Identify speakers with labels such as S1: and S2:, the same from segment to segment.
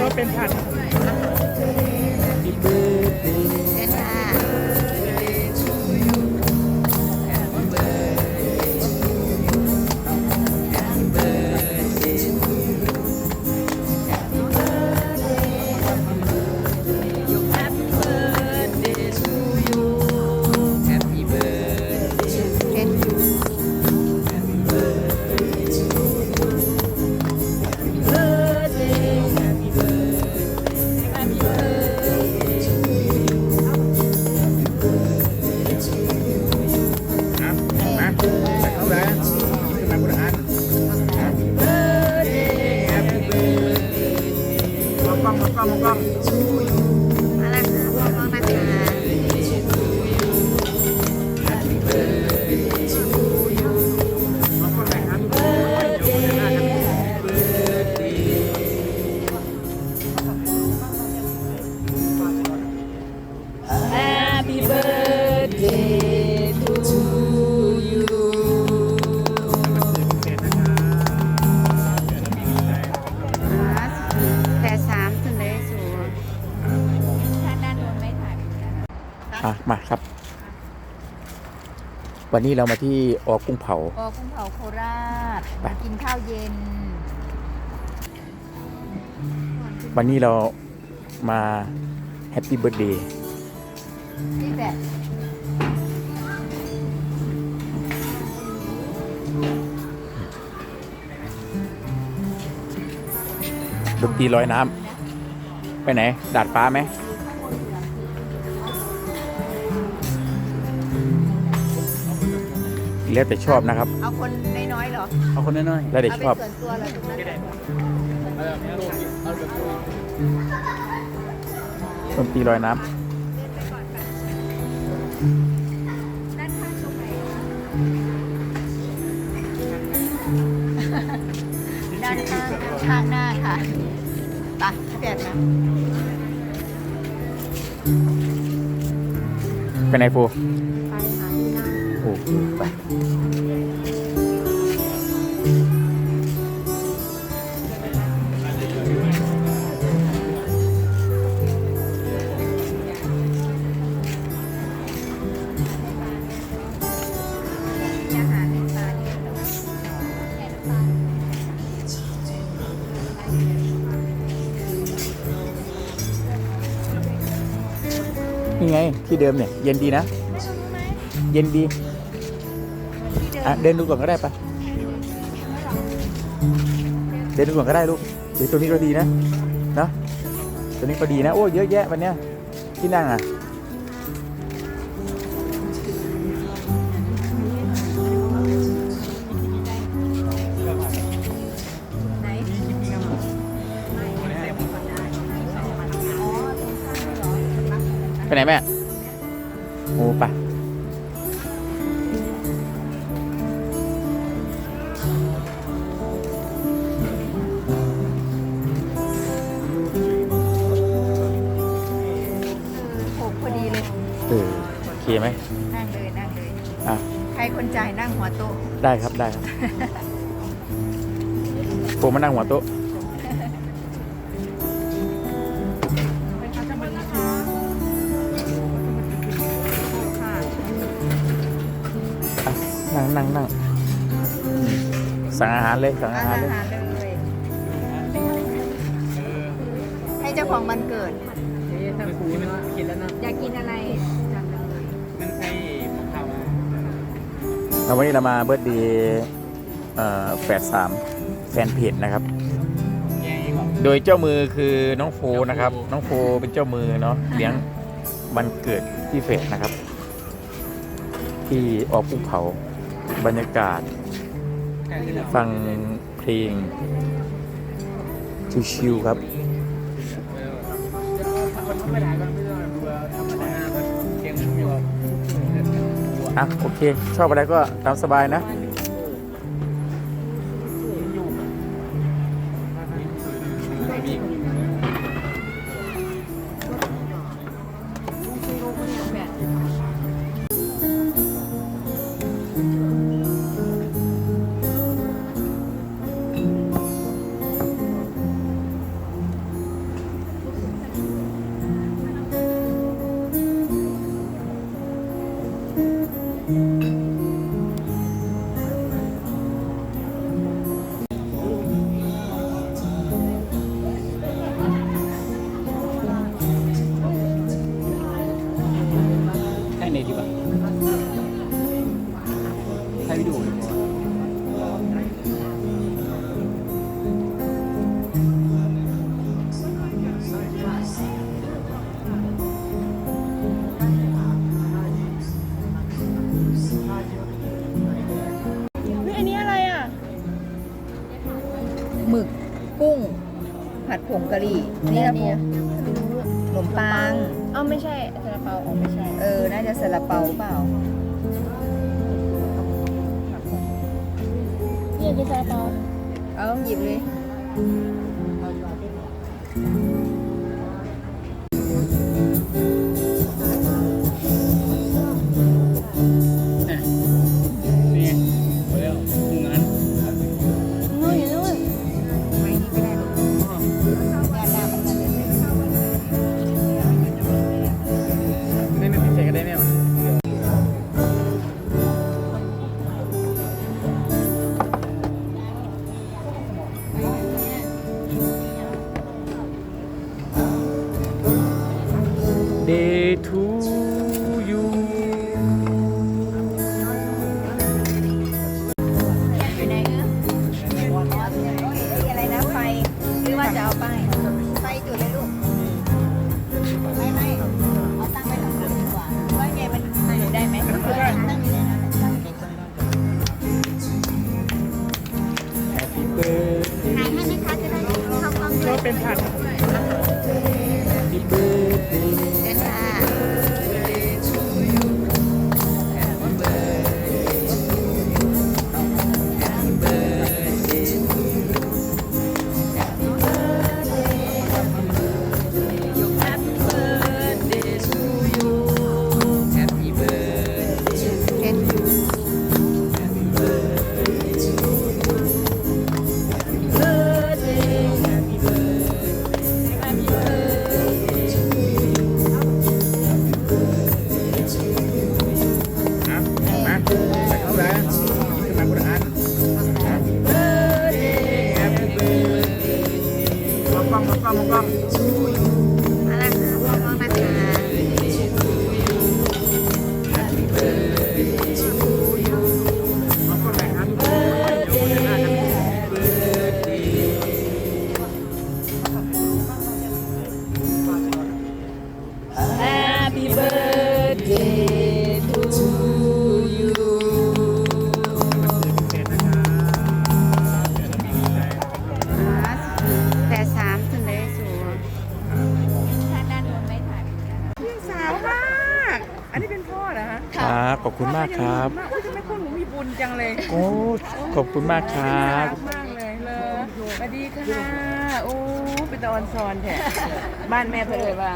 S1: ราเป็นผัด
S2: เวั
S1: นนี้เรามา
S3: ที่ออกุ้งเผา
S2: โอ้กุ้งเผาโคราช
S3: ไป
S2: กินข้าวเย็น
S3: วันนี้เรามาแฮปปี้เบิร์ดเดย์
S2: นี่แบบ
S3: ดนตรีลอยน้ำไปไหน ดาดฟ้าไหม แล้วแต่ชอบนะครับ
S2: เอาคนน้อยๆเหรอ
S1: เอาคนน้อย
S3: แล้วแต่
S2: เอา
S3: ช
S2: เป็น
S3: อบ
S2: ส่วนตัวเหรอตรงนั้นเหรอ
S3: ดนตรีลอยน้
S2: ด้านข้างตรงไหนด้านข้างข้างหน้าค่ะไปเปลี่ยนนะำ
S3: ไปไหนฟู
S2: ไปหาที่นั่ง
S3: โอ้ไป ที่เดิมเนี่ย เย็นดีนะ เย็นดี อะ เดินดูก่อนก็ได้ปะเดินดูก่อนก็ได้ลูกเดี๋ยวตัวนี้ก็ดีนะเนาะตัวนี้ก็ดีนะ โอ้เยอะแยะวันเนี้ยที่นั่งอะ
S2: ไหนอ๋อตรงข้างเลยเหรอ
S3: ไปไหนแม่ โอ้ไปะ
S2: โขกพอดีเลย
S3: เออโอเคไหม
S2: นั่งเลยนั่งเลย
S3: อะ
S2: ใครคนจ่ายนั่งหัวโต๊ะ
S3: ได้ครับได้ครับโฟมมานั่งหัวโต๊ะ
S2: ค่ะ
S3: นั่งนั่งนั่งสั่งอาหารเลยสั่งอา
S2: อา
S3: หาร
S2: หาร
S3: เลย
S2: เลย ให้เจ้าของวันเกิด
S1: ๆถ้าครูมันกินแล้วนะ
S2: อยากกินอะไรจังเลย
S1: มันให้หมกข้าวมา
S3: แล้ววันนี้เรามาเบิร์ดดีแฝดสามแฟนเพจนะครับ
S1: แกงอีกหรอ
S3: โดยเจ้ามือคือน้องโฟนะครับ น้องโฟเป็นเจ้ามือเนาะเลี้ยงวันเกิดที่เฟสนะครับ ที่ออกภูเขา บรรยากาศ ฟังเพลง ชิวๆครับ
S1: อะ
S3: โอเค ชอบอะไรก็ตามสบายนะ
S2: นมปัง
S4: เอ้าไม่ใช่ซาลาเปาอ๋อไม่ใช่
S2: เออ น่าจะซาลาเปาเปล่า
S4: นี่คือซาลาเปา
S2: เอาหยิบเลย
S1: นี่
S3: ขอบคุณมากครับ
S5: พ่อก็ยังมีมากอุ้ยทำไมคนหนูมีบุญจังเลย
S3: โอ้ ขอบคุณมากครับ
S5: น่ารักมากเลยเลยสวัสดีค่ะโอ้เป็นตะออนซอนแท้บ้านแม่เพื่อนเลยว่า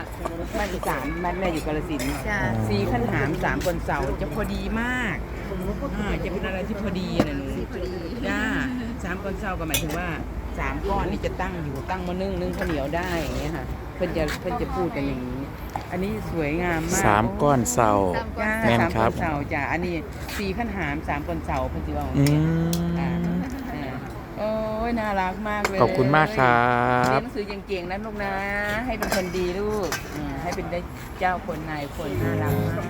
S5: บ้านอีสานบ้านแม่อยู่กาฬสินธุ์
S2: จ้า
S5: สีขั้นหามสามคนเสาจะพอดีมากอ่าจะเป็นอะไรที่พอดีนะหนูจ้าสามคนเสาก็หมายถึงว่า สามก้อนนี่จะตั้งอยู่ตั้งมานึ่งนึ่งข้าวเหนียวได้อย่างเงี้ยค่ะเพื่อนจะเพื่อนจะพูดกันอย่างนี้ อันนี้สวยงามมาก
S3: สามก้อนเสา
S5: จ้า
S3: แม่น
S5: สาม
S3: ครับ
S5: นเสาจ้าอันนี้สี่ขั้นหามสามคนเสาเพื่อนจะบอก
S3: อื
S5: อ่ามอ่าโอ้ยน่ารักมากเลย
S3: ขอบคุณมากครั
S5: เรีย
S3: บ
S5: นหนังสือเก่งๆนะลูกนะ ให้เป็นคนดีลูกอ่าให้เป็นได้เจ้าคนนายคนน่ารักม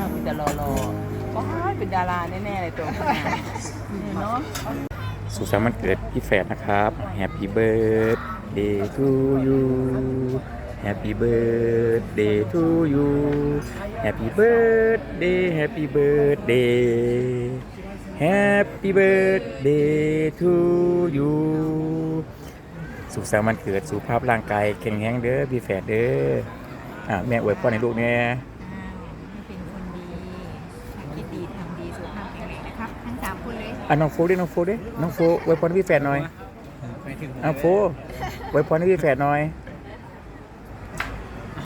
S5: ากมีแต่รอรอๆว้ายเป็นดาราแน่ๆเลยตัวคนนี้เนาะ
S3: สุขสันต์วันเกิดพี่แฝดนะครับ Happy birthday to you Happy birthday to you Happy birthday Happy birthday Happy birthday to you สุขสันต์วันเกิดสุขภาพร่างกายแข็งแรงเด้อพี่แฝดเด้ออะแม่อวยพรในลูกเนี่ย
S2: เป็นคนดีคิดดีทำดีสุขภาพแข็งแรงนะครับ ทั้งสามคนเลย
S3: อะน้องโฟดิน้องโฟดิน้องโฟอวยพรให้พี่แฝดหน่อย
S1: ไปถึง
S3: อะโฟอวยพรให้พี่แฝดหน่อย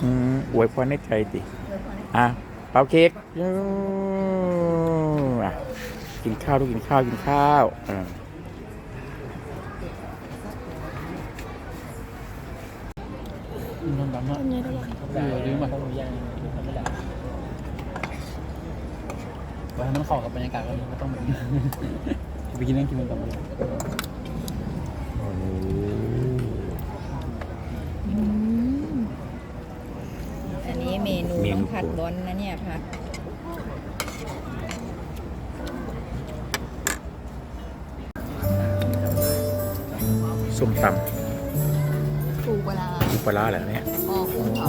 S3: อืมอวยพรให้ใจติอะเป่าเค้กอืมอะกินข้าวลูกกินข้าวกินข้าวอ่า
S1: น้ำดำมากเออลืมมาเขาย่างทำไม่ได้ว่าน้ำขอกับบรรยากาศก็ไม่ต้องแบบนี้ ไปกินนั่งกินมันก่อนเลย
S3: โอ้โห
S2: อันนี้เมนูต้องผัดบอนนะเนี่ยผัด
S3: ส้มต
S2: ปูปลาำ
S3: ปูปลาร้าเหรอเนี่ย
S2: ออกุ้งเผา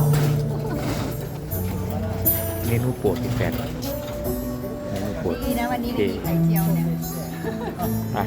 S3: เมนูโปรดพี่แฝดเมนูโปรด
S2: ดีนะวันนี้ไม่มีไข่เจียวเนี่ย
S3: อะ
S2: หอมอะ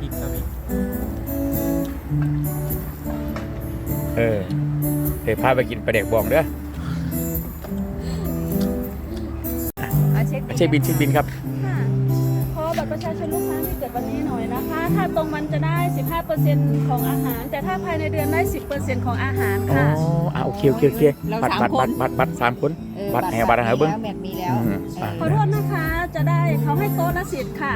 S1: พริกซอสพริก
S3: เออเดี๋ยวพาไปกินปลาเด็กบองเด้อ
S2: เอาเช็ค
S3: เช็คบินเช็คบินครับ
S4: ค่ะขอบัตรประชาชนลูกค้าที่เกิดวันนี้หน่อยนะคะ ถ้าตรงวันจะได้ 15%ของอาหาร แต่ถ้าภายในเดือนได้ 10%ของอาหาร
S3: อ๋อ
S4: ค่ะ
S3: อะโอเคโอเคโอเคบัตรบัตรบัตรบัตรบัตรสามคน
S2: เออ
S3: บัตรแห่บัตรหาเบิ้ง
S2: แล้วแบบมีแล้ว
S3: อืม
S2: เออ
S4: ขอโทษนะคะ จะได้เขาให้โต๊ะละสิทธิ์ค่ะ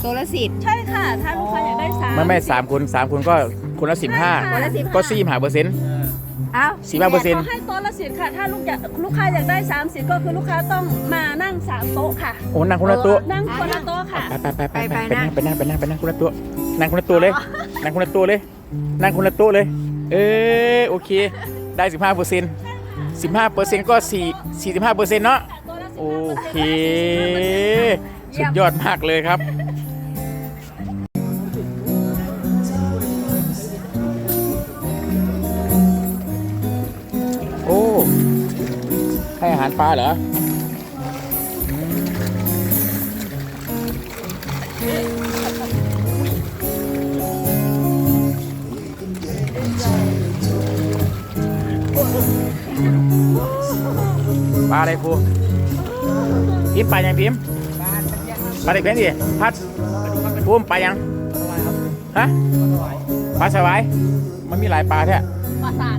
S2: โซลาร์สิทธิ์
S4: ใช่ค่ะ ถ้าลูกค้าอยากได้สาม
S3: ไม่ไม่สามคนสามคนก็คนละสิบห้า
S2: คนละสิบ
S3: ก็สี่หาเปอร์เซ็นต์
S2: เอ้า
S3: สี่ห้าเปอร์เซ็นต์
S4: เขาให้โต๊ะละสิทธิ์ค่ะ ถ้าลูกอยากลูกค้าอยากได้สามสิทธิ์ก็คือลูกค้าต้องมานั่งสามโต๊ะค่ะ
S3: โอ้นั่งคนละโต๊ะ
S4: นั่งคนละโต๊ะค่ะ
S3: ไปไปไปไปไปนั่งไปนั่งไปนั่งไปนั่งคนละโต๊ะนั่งคนละโต๊ะเลยนั่งคนละโต๊ะเลยนั่งคนละโต๊ะเลย เออโอเค ได้สิบห้าเปอร์เซ็นต์สิบห้าเปอร์เซ็นต์ก็สี่สี่สิบห้าเปอร์เซ็นต์เนาะ
S4: โอ
S3: เค สุดยอดมากเลยครับ โอ้ ให้อาหารปลาเหรอมปลาอะไรครู พิมพ์ปยังพิมพ์ปลาเด็กเป็นดิพัดพุ่มไปลายังฮะปลาสวายมันมีหลายปลาแท้
S4: ประสาน